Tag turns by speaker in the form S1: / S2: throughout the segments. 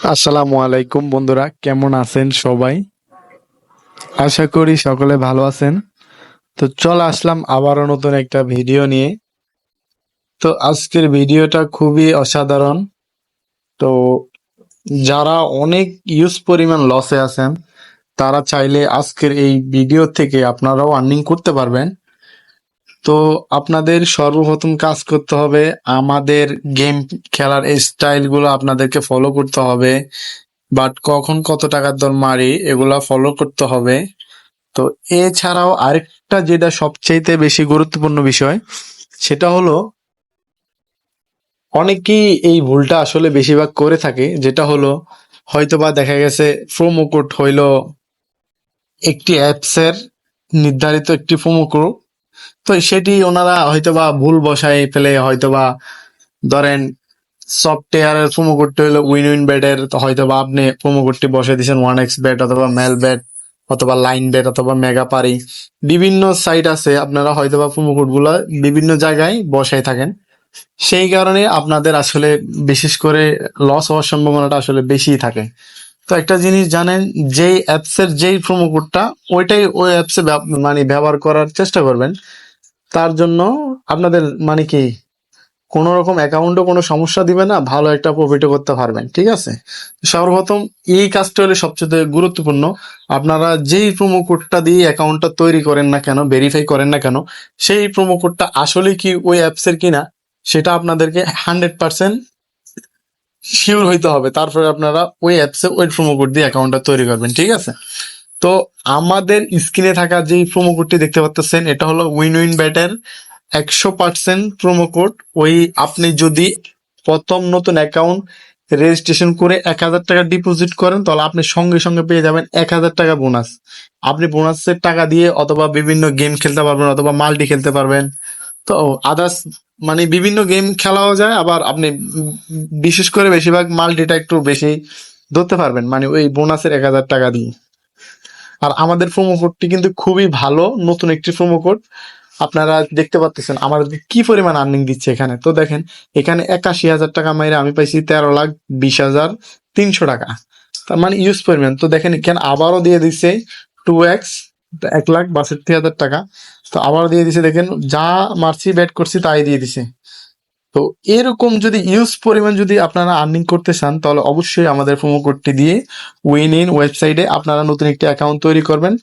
S1: আসসালামু আলাইকুম বন্ধুরা, কেমন আছেন সবাই? আশা করি সকলে ভালো আছেন। তো চল আসলাম আবারও নতুন একটা ভিডিও নিয়ে। তো আজকের ভিডিওটা খুবই অসাধারণ। তো যারা অনেক ইউজ পরিমাণ লসে আছেন, তারা চাইলে আজকের এই ভিডিও থেকে আপনারাও আর্নিং করতে পারবেন। তো আপনাদের সর্বপ্রথম কাজ করতে হবে, আমাদের গেম খেলার স্টাইলগুলো আপনাদেরকে ফলো করতে হবে বাট কখন কত টাকার দর মারি এগুলা ফলো করতে হবে। তো এছাড়াও আরেকটা যেটা সবচেয়ে বেশি গুরুত্বপূর্ণ বিষয়, সেটা হলো অনেকেই এই ভুলটা আসলে বেশিরভাগ করে থাকে, যেটা হলো হয়তোবা দেখা গেছে প্রোমো কোড হইল একটি অ্যাপসের নির্ধারিত একটি প্রোমো কোড তো সেটি ওনারা হয়তোবা ভুল বসায় ফেলে, হয়তোবা ধরেন সফটওয়্যারের প্রোমো কোডটি হলো উইন উইন ব্যাটের হয়তোবা আপনি প্রোমো কোডটি বসে দিয়েছেন ওয়ান এক্স ব্যাট অথবা মেল ব্যাট অথবা লাইন ব্যাট অথবা মেগা পারি বিভিন্ন সাইট আছে, আপনারা হয়তোবা প্রোমো কোডগুলো বিভিন্ন জায়গায় বসায় থাকেন। সেই কারণে আপনাদের আসলে বিশেষ করে লস হওয়ার সম্ভাবনাটা আসলে বেশি থাকে। তো একটা জিনিস জানেন, যেই অ্যাপসের যেই প্রোমো কোডটা ওইটাই ওই অ্যাপসে মানে ব্যবহার করার চেষ্টা করবেন। তার জন্য আপনাদের মানে কি, কোন রকম অ্যাকাউন্টে কোনো সমস্যা দিবে না, ভালো একটা প্রফিটও করতে পারবেন, ঠিক আছে? সর্বপ্রথম এই কাজটা হলে সবচেয়ে গুরুত্বপূর্ণ, আপনারা যেই প্রোমো কোডটা দিয়ে অ্যাকাউন্টটা তৈরি করেন না কেন ভেরিফাই করেন না কেন, সেই প্রোমো কোডটা আসলে কি ওই অ্যাপসের কিনা, সেটা আপনাদেরকে হান্ড্রেড পার্সেন্ট শিওর হইতে হবে। তারপরে আপনারা ওই অ্যাপসে ওই প্রোমো কোড দিয়ে অ্যাকাউন্টটা তৈরি করবেন, ঠিক আছে? তো আমাদের স্ক্রিনে থাকা যে প্রোমো কোডটি দেখতে পাচ্ছেন এটা হলো উইন উইন ব্যাটের একশো পার্সেন্ট প্রোমো কোড ওই আপনি যদি প্রথম নতুন অ্যাকাউন্ট রেজিস্ট্রেশন করে এক হাজার টাকা ডিপোজিট করেন, তাহলে আপনি সঙ্গে সঙ্গে পেয়ে যাবেন এক হাজার টাকা বোনাস আপনি বোনাসের টাকা দিয়ে অথবা বিভিন্ন গেম খেলতে পারবেন অথবা মাল্টি খেলতে পারবেন। তো আদার্স মানে বিভিন্ন গেম খেলাও যায়, আবার আপনি বিশেষ করে বেশিরভাগ মাল্টিটা একটু বেশি ধরতে পারবেন মানে ওই বোনাসের এক হাজার টাকা দিয়ে। আর আমাদের প্রোমো কোডটি কিন্তু খুবই ভালো, নতুন একটি প্রোমো কোড আপনারা দেখতে পাচ্ছেন আমাদের কি পরিমাণ আর্নিং দিচ্ছে এখানে। তো দেখেন, এখানে একাশি হাজার টাকা মাইরে আমি পাইছি তেরো লাখ বিশ হাজার তিনশো টাকা। তার মানে ইউজ পরিমাণ। তো দেখেন, এখানে আবারও দিয়ে দিচ্ছে টু এক্স এক লাখ বাষট্টি হাজার টাকা। তো আবার দিয়ে দিছে, দেখেন, যা মারছি ব্যাট করছি তাই দিয়ে দিছে। তো এরকম যদি ইউজ পরিমাণ যদি আপনারা আর্নিং করতে চান, তাহলে অবশ্যই আমাদের প্রোমো কোডটি দিয়ে উইন ইন ওয়েবসাইটে আপনারা নতুন একটি অ্যাকাউন্ট তৈরি করবেন।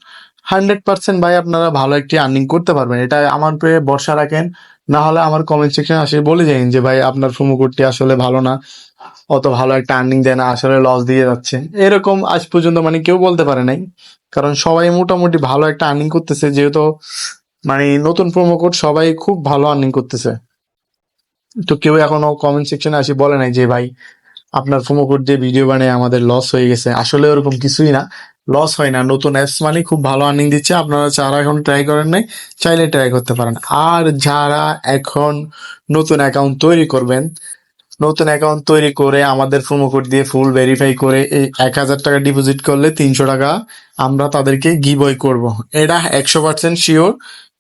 S1: হান্ড্রেড পার্সেন্ট ভাই আপনারা ভালো একটি আর্নিং করতে পারবেন। এটা আমার পেয়ে বর্ষা রাখেন। না হলে আমার কমেন্ট সেকশন আসে, বলে যাইন যে, ভাই, আপনার প্রোমো কোডটি আসলে ভালো না। অত ভালো একটা আর্নিং দেয় না, আসলে লস দিয়ে যাচ্ছে। এরকম আজ পর্যন্ত মানে কেউ বলতে পারে নাই। কারণ সবাই মোটামুটি ভালো একটা আর্নিং করতেছে, যেহেতু মানে নতুন প্রোমো কোড সবাই খুব ভালো আর্নিং করতেছে। তো কেউ এখনও কমেন্ট সেকশনে আসি, বলে নাই যে, ভাই, আপনার প্রোমো কোড দিয়ে ভিডিও বানিয়ে আমাদের লস হয়ে গেছে। আসলে ওরকম কিছুই না। লস হয় না। নতুন অ্যাপস মানে খুব ভালো আর্নিং দিচ্ছে। আপনারা যারা এখন ট্রাই করেন নাই, চাইলে ট্রাই করতে পারেন। আর যারা এখন নতুন অ্যাকাউন্ট তৈরি করবেন, নতুন অ্যাকাউন্ট তৈরি করে আমাদের প্রোমো কোড দিয়ে ফুল ভেরিফাই করে এই এক হাজার টাকা ডিপোজিট করলে তিনশো টাকা আমরা তাদেরকে গিবই করব। এটা একশো পার্সেন্ট শিওর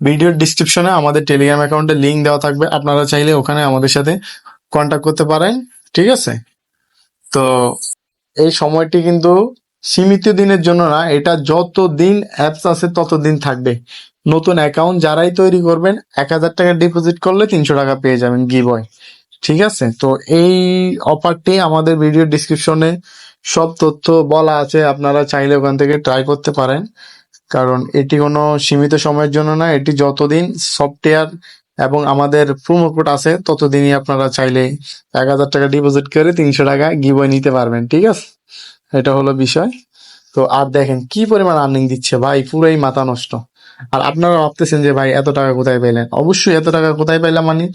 S1: ভিডিওর ডিসক্রিপশনে আমাদের টেলিগ্রাম অ্যাকাউন্টের লিঙ্ক দেওয়া থাকবে। আপনারা চাইলে ওখানে আমাদের সাথে কন্ট্যাক্ট করতে পারেন। ঠিক আছে? তো এই সময়টি কিন্তু সীমিত দিনের জন্য না, এটা যত দিন অ্যাপস আছে তত দিন থাকবে। নতুন অ্যাকাউন্ট যারাই তৈরি করবেন, এক হাজার টাকা ডিপোজিট করলে তিনশো টাকা পেয়ে যাবেন গিবয় ঠিক আছে? তো এই অফারটি আমাদের ভিডিও ডিসক্রিপশনে সব তথ্য বলা আছে, আপনারা চাইলে ওখান থেকে ট্রাই করতে পারেন। কারণ এটি কোনো সীমিত সময়ের জন্য না, এটি যতদিন সফটওয়্যার এবং আমাদের প্রোমো কোড আছে, ততদিনই আপনারা চাইলে এক হাজার টাকা ডিপোজিট করে তিনশো টাকা গিবয় নিতে পারবেন। ঠিক আছে? এটা হলো বিষয়। তো আর দেখেন, কি পরিমাণ আর্নিং দিচ্ছে ভাই, পুরাই মাথা নষ্ট। আর আপনারা ভাবতেছেন যে ভাই, এত টাকা কোথায় পেলেন? অবশ্যই এত টাকা কোথায় পেলাম মানে?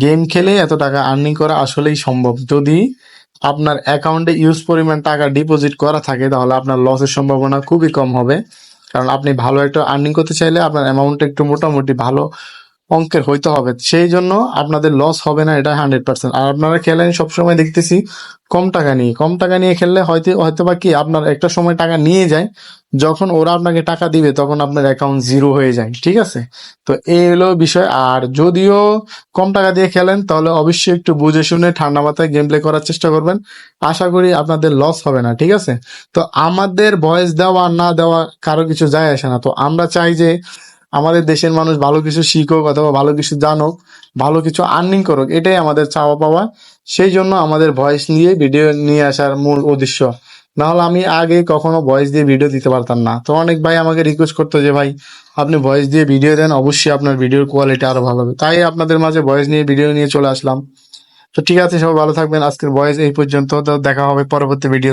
S1: গেম খেলে এত টাকা আর্নিং করা আসলেই সম্ভব। যদি আপনার অ্যাকাউন্টে ইউজ পরিমাণ টাকা ডিপোজিট করা থাকে, তাহলে আপনার লসের সম্ভাবনা খুবই কম হবে। কারণ আপনি ভালো একটা আর্নিং করতে চাইলে আপনার অ্যামাউন্ট একটু মোটামুটি ভালো অঙ্কের হইতে হবে। সেই জন্য আপনাদের লস হবে না, এটা হান্ড্রেড পার্সেন্ট আর আপনারা খেলেন সবসময় দেখতেছি, কম টাকা নিয়ে, কম টাকা নিয়ে খেললে হয়তো হয়তো বা কি আপনার একটা সময় টাকা নিয়ে যায়, যখন ওরা আপনাকে টাকা দিবে, তখন আপনার অ্যাকাউন্ট জিরো হয়ে যায়, ঠিক আছে? তো এই হলো বিষয়। আর যদিও কম টাকা দিয়ে খেলেন, তাহলে অবশ্যই একটু বুঝে শুনে ঠান্ডা মাথায় গেম প্লে করার চেষ্টা করবেন। আশা করি আপনাদের লস হবে না, ঠিক আছে? তো আমাদের ভয়েস দেওয়া, না দেওয়া কারও কিছু যায় আসে না। তো আমরা চাই যে আমাদের দেশের মানুষ ভালো কিছু শিখুক অথবা ভালো কিছু জানুক, ভালো কিছু আর্নিং করুক, এটাই আমাদের চাওয়া পাওয়া। সেই জন্য আমাদের ভয়েস নিয়ে ভিডিও নিয়ে আসার মূল উদ্দেশ্য। নাহলে আমি আগে কখনো ভয়েস দিয়ে ভিডিও দিতে পারতাম না। তো অনেক ভাই আমাকে রিকোয়েস্ট করতো যে, ভাই, আপনি ভয়েস দিয়ে ভিডিও দেন, অবশ্যই আপনার ভিডিওর কোয়ালিটি আরও ভালো হবে। তাই আপনাদের মাঝে ভয়েস নিয়ে ভিডিও নিয়ে চলে আসলাম। তো ঠিক আছে, সবাই ভালো থাকবেন। আজকের ভয়েস এই পর্যন্ত। তো দেখা হবে পরবর্তী ভিডিও